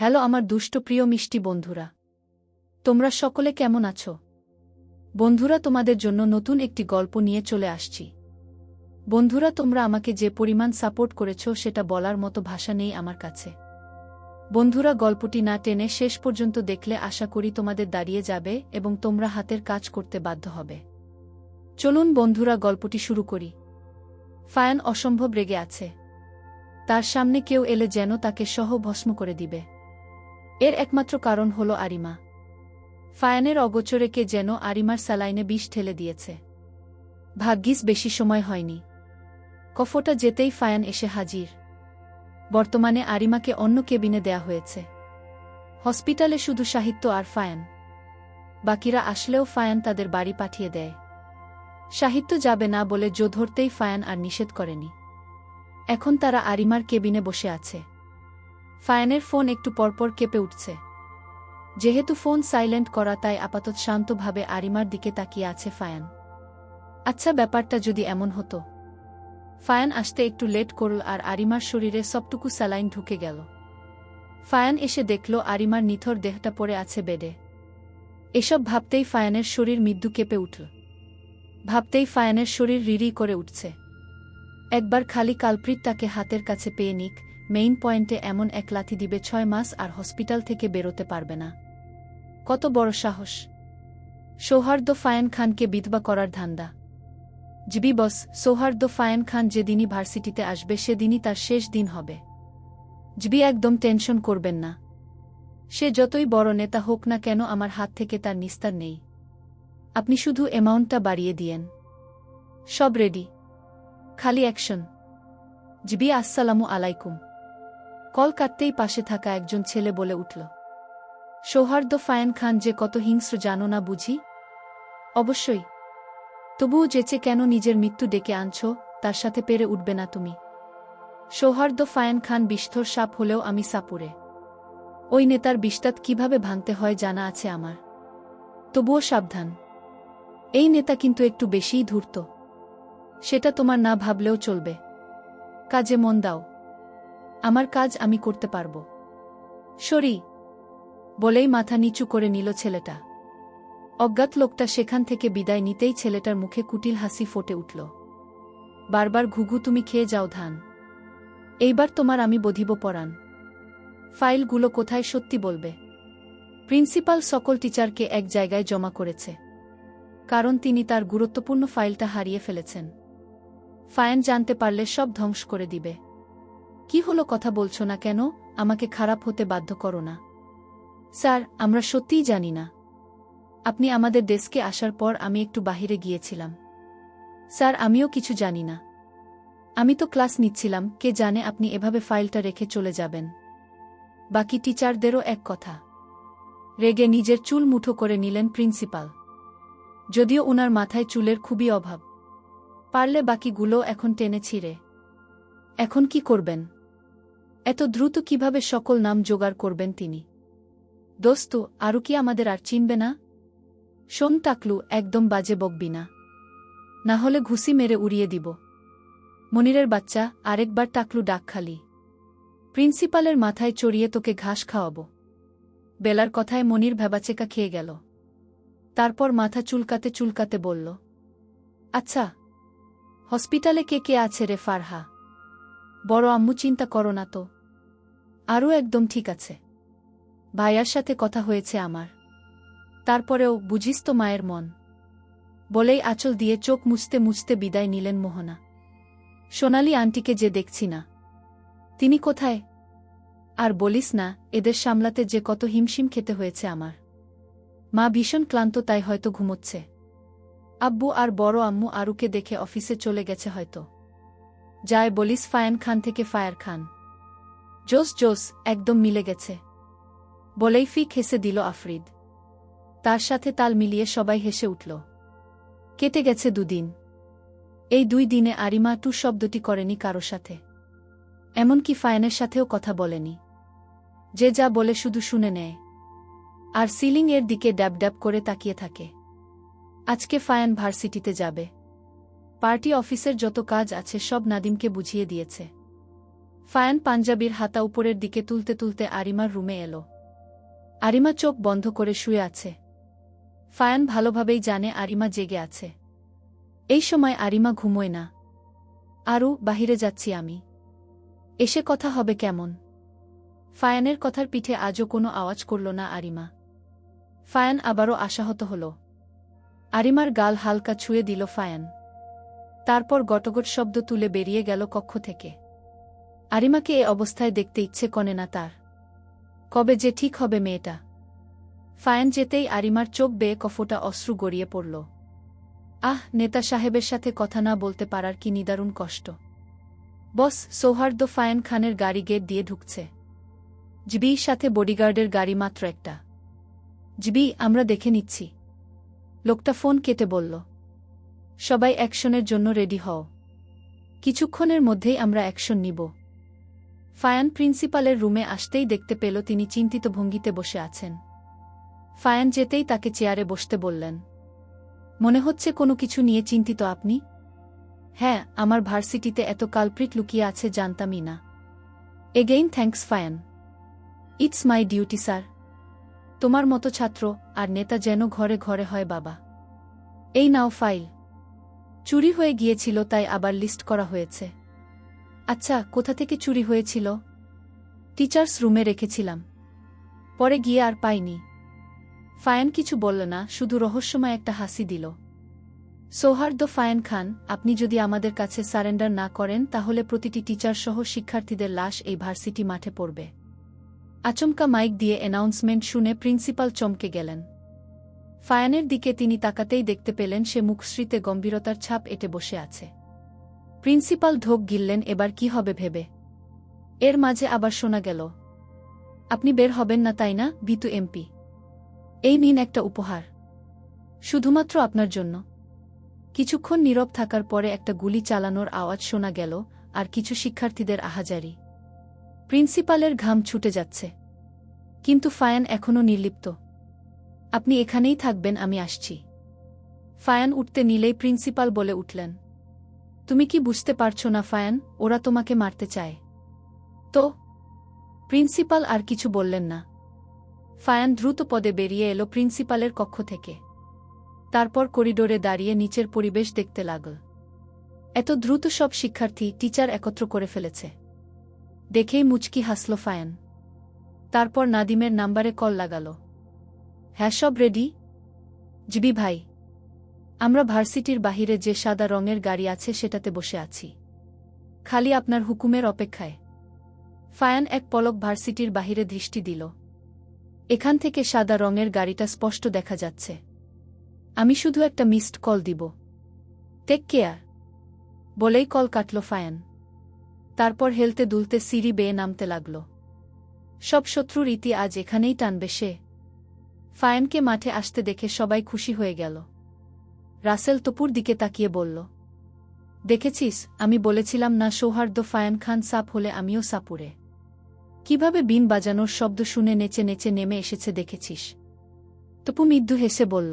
Hello আমার দুষ্ট প্রিয় মিষ্টি বন্ধুরা। তোমরা সকলে কেমন আছো? বন্ধুরা, তোমাদের জন্য নতুন একটি গল্প নিয়ে চলে আসছি। বন্ধুরা, তোমরা আমাকে যে পরিমাণ সাপোর্ট করেছ সেটা বলার মতো ভাষা নেই আমার কাছে। বন্ধুরা, গল্পটি না টেনে শেষ পর্যন্ত দেখলে আশা করি তোমাদের দাঁড়িয়ে যাবে এবং তোমরা হাতের কাজ করতে বাধ্য হবে। চলুন বন্ধুরা, গল্পটি শুরু করি। ফায়ান অসম্ভব রেগে আছে। তার সামনে কেউ এলে যেন তাকে সহ ভস্ম করে দিবে। এর একমাত্র কারণ হল আরিমা। ফায়ানের অগোচরে কে যেন আরিমার স্যালাইনে বিষ ঠেলে দিয়েছে। ভাগ্যিস বেশি সময় হয়নি। কফটা যেতেই ফায়ান এসে হাজির। বর্তমানে আরিমাকে অন্য কেবিনে দেয়া হয়েছে। হসপিটালে শুধু সাহিত্য আর ফায়ান। বাকিরা আসলেও ফায়ান তাদের বাড়ি পাঠিয়ে দেয়। সাহিত্য যাবে না বলে জো ধরতেই ফায়ান আর নিষেধ করেনি। এখন তারা আরিমার কেবিনে বসে আছে। ফায়ানের ফোন একটু পরপর কেঁপে উঠছে। যেহেতু ফোন সাইলেন্ট করা, তাই আপাতত শান্তভাবে আরিমার দিকে তাকিয়ে আছে ফায়ান। আচ্ছা ব্যাপারটা যদি এমন হতো। ফায়ান আসতে একটু লেট করল আর আরিমার শরীরে সবটুকু স্যালাইন ঢুকে গেল। ফায়ান এসে দেখল আরিমার নিথর দেহটা পড়ে আছে বেডে। এসব ভাবতেই ফায়ানের শরীর মৃত্যু কেঁপে উঠল। ভাবতেই ফায়ানের শরীর রিরি করে উঠছে। একবার খালি কালপ্রিত তাকে হাতের কাছে পেয়ে নিক মেইন পয়েন্টে এমন এক লাথি দিবে ছয় মাস আর হসপিটাল থেকে বেরোতে পারবে না। কত বড় সাহস। সৌহার্দ্য ফায়ান খানকে বিধবা করার ধান্দা। জিবি বস সৌহার্দ্য ফায়ান খান যেদিনই ভার্সিটিতে আসবে সেদিনই তার শেষ দিন হবে। জিবি একদম টেনশন করবেন না। সে যতই বড় নেতা হোক না কেন আমার হাত থেকে তার নিস্তার নেই। আপনি শুধু অ্যামাউন্টটা বাড়িয়ে দিয়েন। সব রেডি। খালি অ্যাকশন। জিবি, আসসালামু আলাইকুম। কল কাটতেই পাশে থাকা একজন ছেলে বলে উঠল। সৌহার্দ্য ফায়ান খান যে কত হিংস্র জানো না বুঝি? অবশ্যই। তবুও যেচে কেন নিজের মৃত্যু ডেকে আনছ, তার সাথে পেরে উঠবে না তুমি। সৌহার্দ্য ফায়ান খান বিষ্ঠর সাপ হলেও আমি সাপুরে। ওই নেতার বিস্তাত কীভাবে ভাঙতে হয় জানা আছে আমার। তবুও সাবধান। এই নেতা কিন্তু একটু বেশিই ধূর্ত। সেটা তোমার না ভাবলেও চলবে। কাজে মন দাও। আমার কাজ আমি করতে পারব। সরি, বলেই মাথা নিচু করে নিল ছেলেটা। অজ্ঞাত লোকটা সেখান থেকে বিদায় নিতেই ছেলেটার মুখে কুটিল হাসি ফোটে উঠল। বারবার ঘুঘু, তুমি খেয়ে যাও ধান। এইবার তোমার আমি বধিব পরাণ। ফাইলগুলো কোথায় সত্যি বলবে? প্রিন্সিপাল সকল টিচারকে এক জায়গায় জমা করেছে। কারণ তিনি তার গুরুত্বপূর্ণ ফাইলটা হারিয়ে ফেলেছেন। ফায়ান জানতে পারলে সব ধ্বংস করে দিবে। কি হলো কথা বলছো না কেন? আমাকে খারাপ হতে বাধ্য করো না। স্যার, আমরা সত্যিই জানি না। আপনি আমাদের ডেস্কে আসার পর আমি একটু বাহিরে গিয়েছিলাম। স্যার, আমিও কিছু জানি না। আমি তো ক্লাস নিচ্ছিলাম, কে জানে আপনি এভাবে ফাইলটা রেখে চলে যাবেন। বাকি টিচারদেরও এক কথা। রেগে নিজের চুল মুঠো করে নিলেন প্রিন্সিপাল। যদিও ওনার মাথায় চুলের খুবই অভাব। পারলে বাকিগুলো এখন টেনে ছিঁড়ে। এখন কি করবেন? এত দ্রুত কীভাবে সকল নাম জোগাড় করবেন তিনি? দোস্ত আরও কি আমাদের আর চিনবে না? শোন টাকলু, একদম বাজে বকবি না। না হলে ঘুষি মেরে উড়িয়ে দিব। মনিরের বাচ্চা, আরেকবার টাকলু ডাক খালি। প্রিন্সিপালের মাথায় চড়িয়ে তোকে ঘাস খাওয়াব। বেলার কথায় মনির ভেবাচেকা খেয়ে গেল। তারপর মাথা চুলকাতে চুলকাতে বলল আচ্ছা হসপিটালে কে কে আছে রে ফারহা? বড় আম্মু চিন্তা করো না তো। আরও একদম ঠিক আছে। ভাইয়ার সাথে কথা হয়েছে আমার। তারপরেও, বুঝিস তো মায়ের মন। বলেই আঁচল দিয়ে চোখ মুছতে মুছতে বিদায় নিলেন মোহনা। সোনালি আন্টিকে যে দেখছি না। তিনি কোথায়? আর বলিস না, এদের সামলাতে যে কত হিমশিম খেতে হয়েছে আমার। মা ভীষণ ক্লান্ত, তাই হয়তো ঘুমোচ্ছে। আব্বু আর বড় আম্মু আরুকে দেখে অফিসে চলে গেছে হয়তো। যায় বলিস ফায়ান খান থেকে ফায়ার খান। জোস জোস, একদম মিলে গেছে। বলেই ফি হেসে দিল আফরিদ। তার সাথে তাল মিলিয়ে সবাই হেসে উঠল। কেটে গেছে দুদিন। এই দুই দিনে আরিমা টু শব্দটি করেনি কারও সাথে। এমনকি ফায়ানের সাথেও কথা বলেনি। যে যা বলে শুধু শুনে নেয়। আর সিলিং এর দিকে ড্যাব ড্যাব করে তাকিয়ে থাকে। আজকে ফায়ান ভার্সিটিতে যাবে। পার্টি অফিসের যত কাজ আছে সব নাদিমকে বুঝিয়ে দিয়েছে। ফায়ান পাঞ্জাবির হাতা উপরের দিকে তুলতে তুলতে আরিমার রুমে এলো। আরিমা চোখ বন্ধ করে শুয়ে আছে। ফায়ান ভালোভাবেই জানে আরিমা জেগে আছে। এই সময় আরিমা ঘুমোয় না। আরও বাহিরে যাচ্ছি আমি। এসে কথা হবে কেমন? ফায়ানের কথার পিঠে আজও কোনো আওয়াজ করল না আরিমা। ফায়ান আবারও আশাহত হল। আরিমার গাল হালকা ছুঁয়ে দিল ফায়ান। তারপর গটগট শব্দ তুলে বেরিয়ে গেল কক্ষ থেকে। আরিমাকে এ অবস্থায় দেখতে ইচ্ছে কনে না তার। কবে যে ঠিক হবে মেয়েটা। ফায়ান যেতেই আরিমার চোখ বেয়ে কফোটা অশ্রু গড়িয়ে পড়ল। আহ, নেতা সাহেবের সাথে কথা না বলতে পারার কি নিদারুণ কষ্ট। বস, সৌহার্দ্য ফায়ান খানের গাড়ি গেট দিয়ে ঢুকছে। জিবির সাথে বডিগার্ডের গাড়ি মাত্র একটা। জিবি, আমরা দেখে নিচ্ছি। লোকটা ফোন কেটে বলল সবাই অ্যাকশনের জন্য রেডি হও। কিছুক্ষণের মধ্যেই আমরা অ্যাকশন নিব। ফায়ান প্রিন্সিপালের রুমে আসতেই দেখতে পেল তিনি চিন্তিত ভঙ্গিতে বসে আছেন। ফায়ান যেতেই তাকে চেয়ারে বসতে বললেন, মনে হচ্ছে কোনো কিছু নিয়ে চিন্তিত আপনি? হ্যাঁ আমার ভার্সিটিতে এত কালপ্রিট লুকিয়ে আছে জানতামই না। Again thanks Fayan. It's my duty, sir. তোমার মতো ছাত্র আর নেতা যেন ঘরে ঘরে হয় বাবা। এই নাও ফাইল। চুরি হয়ে গিয়েছিল, তাই আবার লিস্ট করা হয়েছে। আচ্ছা কোথা থেকে চুরি হয়েছিল? টিচার্স রুমে রেখেছিলাম। পরে গিয়ে আর পাইনি। ফায়ান কিছু বলল না, শুধু রহস্যময় একটা হাসি দিল। সৌহার্দ্য ফায়ান খান, আপনি যদি আমাদের কাছে সারেন্ডার না করেন, তাহলে প্রতিটি টিচার সহ শিক্ষার্থীদের লাশ এই ভার্সিটি মাঠে পড়বে। আচমকা মাইক দিয়ে অ্যানাউন্সমেন্ট শুনে প্রিন্সিপাল চমকে গেলেন। ফায়ানের দিকে তিনি তাকাতেই দেখতে পেলেন সে মুখশ্রীতে গম্ভীরতার ছাপ এটে বসে আছে। প্রিন্সিপাল ঢোক গিললেন, এবার কি হবে ভেবে? এর মাঝে আবার শোনা গেল, আপনি বের হবেন না, তাই না বিতু এমপি? এই নিন একটা উপহার, শুধুমাত্র আপনার জন্য। কিছুক্ষণ নীরব থাকার পরে একটা গুলি চালানোর আওয়াজ শোনা গেল, আর কিছু শিক্ষার্থীদের আহাজারি। প্রিন্সিপালের ঘাম ছুটে যাচ্ছে, কিন্তু ফায়ান এখনও নির্লিপ্ত। আপনি এখানেই থাকবেন, আমি আসছি। ফায়ান উঠতে নিলেই প্রিন্সিপাল বলে উঠলেন। তুমি কি বুঝতে পারছ না ফায়ান, ওরা তোমাকে মারতে চায়? তো? প্রিন্সিপাল আর কিছু বললেন না। ফায়ান দ্রুত পদে বেরিয়ে এলো প্রিন্সিপালের কক্ষ থেকে। তারপর করিডোরে দাঁড়িয়ে নিচের পরিবেশ দেখতে লাগল। এত দ্রুত সব শিক্ষার্থী, টিচার একত্র করে ফেলেছে। দেখেই মুচকি হাসল ফায়ান। তারপর নাদিমের নাম্বারে কল লাগাল। হ্যাঁ সব রেডি জিবি ভাই, আমরা ভার্সিটির বাহিরে যে সাদা রঙের গাড়ি আছে সেটাতে বসে আছি। খালি আপনার হুকুমের অপেক্ষায়। ফায়ান এক পলক ভার্সিটির বাহিরে দৃষ্টি দিল। এখান থেকে সাদা রঙের গাড়িটা স্পষ্ট দেখা যাচ্ছে। আমি শুধু একটা মিসড কল দিব। টেক কেয়ার বলেই কল কাটল ফায়ান। তারপর হেলতে দুলতে সিঁড়ি বেয়ে নামতে লাগল। সব শত্রুর ইতি আজ এখানেই টানবে সে। ফায়ানকে মাঠে আসতে দেখে সবাই খুশি হয়ে গেল। রাসেল তপুর দিকে তাকিয়ে বলল, দেখেছিস, আমি বলেছিলাম না সৌহার্দ্য ফায়ান খান সাপ হলে আমিও সাপুরে। কীভাবে বিন বাজানোর শব্দ শুনে নেচে নেচে নেমে এসেছে দেখেছিস? তপু মৃদু হেসে বলল,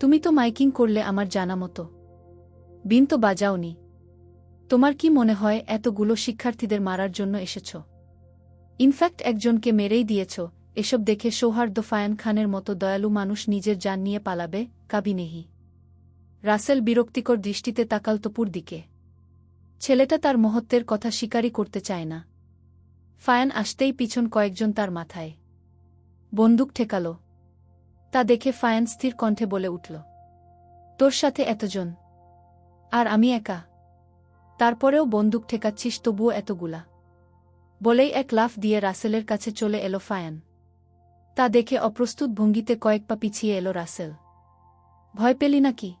তুমি তো মাইকিং করলে আমার জানা মতো। বিন তো বাজাওনি। তোমার কি মনে হয় এতগুলো শিক্ষার্থীদের মারার জন্য এসেছ? ইনফ্যাক্ট একজনকে মেরেই দিয়েছ এসব দেখে সৌহার্দ্য ফায়ান খানের মতো দয়ালু মানুষ নিজের যান নিয়ে পালাবে, কাবিনেহি। রাসেল বিরক্তিকর দৃষ্টিতে তাকাল তপুর দিকে। ছেলেটা তার মহত্বের কথা স্বীকারই করতে চায় না। ফায়ান আসতেই পিছন কয়েকজন তার মাথায়। বন্দুক ঠেকাল। তা দেখে ফায়ান স্থির কণ্ঠে বলে উঠল, তোর সাথে এতজন? আর আমি একা? তারপরেও বন্দুক ঠেকাচ্ছিস তবুও এতগুলা? বলেই এক লাফ দিয়ে রাসেলের কাছে চলে এলো ফায়ান। তা দেখে অপ্রস্তুত ভঙ্গিতে কয়েক পা পিছিয়ে এলো রাসেল। ভয় পেলি নাকি?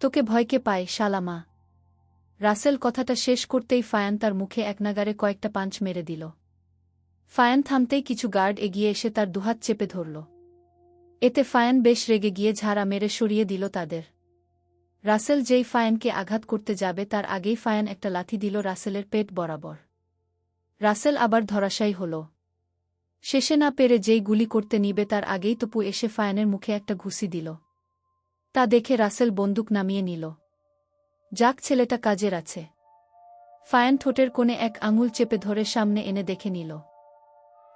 তোকে ভয়কে পায় শালামা রাসেল কথাটা শেষ করতেই ফায়ান তার মুখে একনাগারে কয়েকটা পাঞ্চ মেরে দিল। ফায়ান থামতেই কিছু গার্ড এগিয়ে এসে তার দুহাত চেপে ধরল। এতে ফায়ান বেশ রেগে গিয়ে ঝাড়া মেরে সরিয়ে দিল তাদের। রাসেল যেই ফায়ানকে আঘাত করতে যাবে তার আগেই ফায়ান একটা লাথি দিল রাসেলের পেট বরাবর। রাসেল আবার ধরাশায়ী হল। শেষে না পেরে যেই গুলি করতে নিবে তার আগেই তপু এসে ফায়ানের মুখে একটা ঘুষি দিল। তা দেখে রাসেল বন্দুক নামিয়ে নিল। যাক, ছেলেটা কাজের আছে। ফায়ান ঠোঁটের কোণে এক আঙুল চেপে ধরে সামনে এনে দেখে নিল।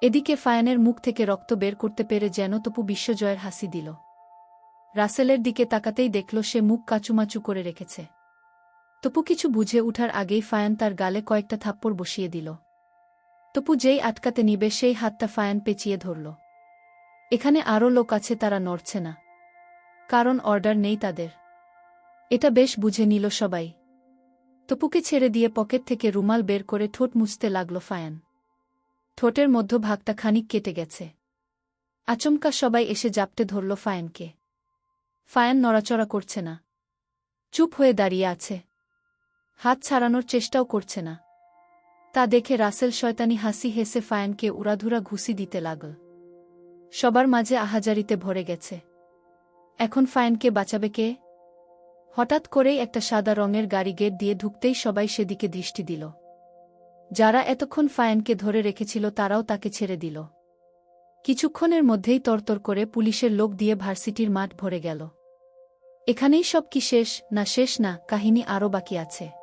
এদিকে ফায়ানের মুখ থেকে রক্ত বের করতে পেরে যেন তপু বিশ্বজয়ের হাসি দিল। রাসেলের দিকে তাকাতেই দেখল সে মুখ কাচুমাচু করে রেখেছে। তপু কিছু বুঝে উঠার আগেই ফায়ান তার গালে কয়েকটা থাপ্পড় বসিয়ে দিল। তপু যেই আটকাতে নিবে, সেই হাতটা ফায়ান পেঁচিয়ে ধরল। এখানে আরও লোক আছে, তারা নড়ছে না। কারণ অর্ডার নেই তাদের। এটা বেশ বুঝে নিল সবাই। তপুকে ছেড়ে দিয়ে পকেট থেকে রুমাল বের করে ঠোঁট মুছতে লাগল ফায়ান। ঠোঁটের মধ্য ভাগটা খানিক কেটে গেছে। আচমকা সবাই এসে জাপটে ধরল ফায়ানকে। ফায়ান নড়াচড়া করছে না। চুপ হয়ে দাঁড়িয়ে আছে। হাত ছাড়ানোর চেষ্টাও করছে না। তা দেখে রাসেল শয়তানি হাসি হেসে ফায়ানকে উড়াধুরা ঘুষি দিতে লাগল। সবার মাঝে আহাজারিতে ভরে গেছে। এখন ফায়ানকে বাঁচাবে কে? হঠাৎ করেই একটা সাদা রঙের গাড়ি গেট দিয়ে ঢুকতেই সবাই সেদিকে দৃষ্টি দিল। যারা এতক্ষণ ফায়ানকে ধরে রেখেছিল তারাও তাকে ছেড়ে দিল। কিছুক্ষণের মধ্যেই তরতর করে পুলিশের লোক দিয়ে ভার্সিটির মাঠ ভরে গেল। এখানেই সব কি শেষ, না শেষ, না কাহিনী আরও বাকি আছে।